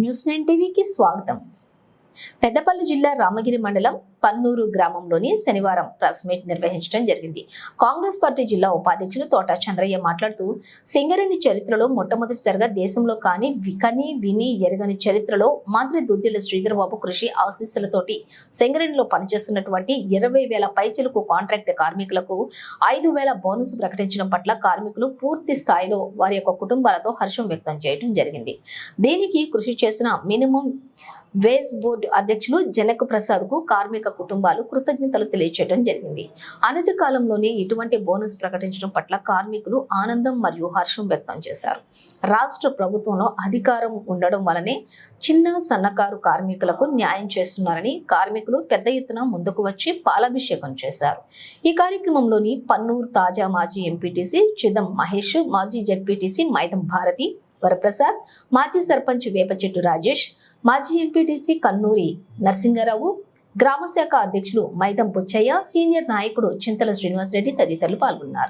News nine టీవీకి స్వాగతం. పెద్దపల్లి జిల్లా రామగిరి మండలం పన్నూరు గ్రామంలోని శనివారం ప్రెస్ మీట్ నిర్వహించడం జరిగింది. కాంగ్రెస్ పార్టీ జిల్లా ఉపాధ్యక్షులు తోట చంద్రయ్య మాట్లాడుతూ సింగరేణి చరిత్రలో మొట్టమొదటిసారిగా దేశంలో కాని వికని విని ఎరగని చరిత్రలో మంత్రి దుద్దిల శ్రీధరబాబు కృషి ఆశీస్సులతోటి సింగరేణిలో పనిచేస్తున్నటువంటి ఇరవై వేల పైచలకు కాంట్రాక్ట్ కార్మికులకు ఐదు వేల బోనస్ ప్రకటించడం పట్ల కార్మికులు పూర్తి స్థాయిలో వారి యొక్క కుటుంబాలతో హర్షం వ్యక్తం చేయడం జరిగింది. దీనికి కృషి చేసిన మినిమం వేజ్ బోర్డు అధ్యక్షులు జనక్ ప్రసాద్కు కార్మిక కుటుంబాలు కృతజ్ఞతలు తెలియజేయడం జరిగింది. అనతి కాలంలోనే ఇటువంటి బోనస్ ప్రకటించడం పట్ల కార్మికులు ఆనందం మరియు హర్షం వ్యక్తం చేశారు. రాష్ట్ర ప్రభుత్వంలో అధికారం ఉండడం వలనే చిన్న సన్నకారు కార్మికులకు న్యాయం చేస్తున్నారని కార్మికులు పెద్ద ఎత్తున ముందుకు వచ్చి పాలాభిషేకం చేశారు. ఈ కార్యక్రమంలోని పన్నూరు తాజా మాజీ ఎంపీటీసీ చిదం మహేష్ మాజీ జడ్పీటీసీ మైదం భారతి వరప్రసాద్ మాజీ సర్పంచ్ వేపచెట్టు రాజేష్ మాజీ ఎంపీటీసీ కన్నూరి నరసింగారావు గ్రామ శాఖ అధ్యక్షులు మైదం బుచ్చయ్య సీనియర్ నాయకుడు చింతల శ్రీనివాసరెడ్డి తదితరులు పాల్గొన్నారు.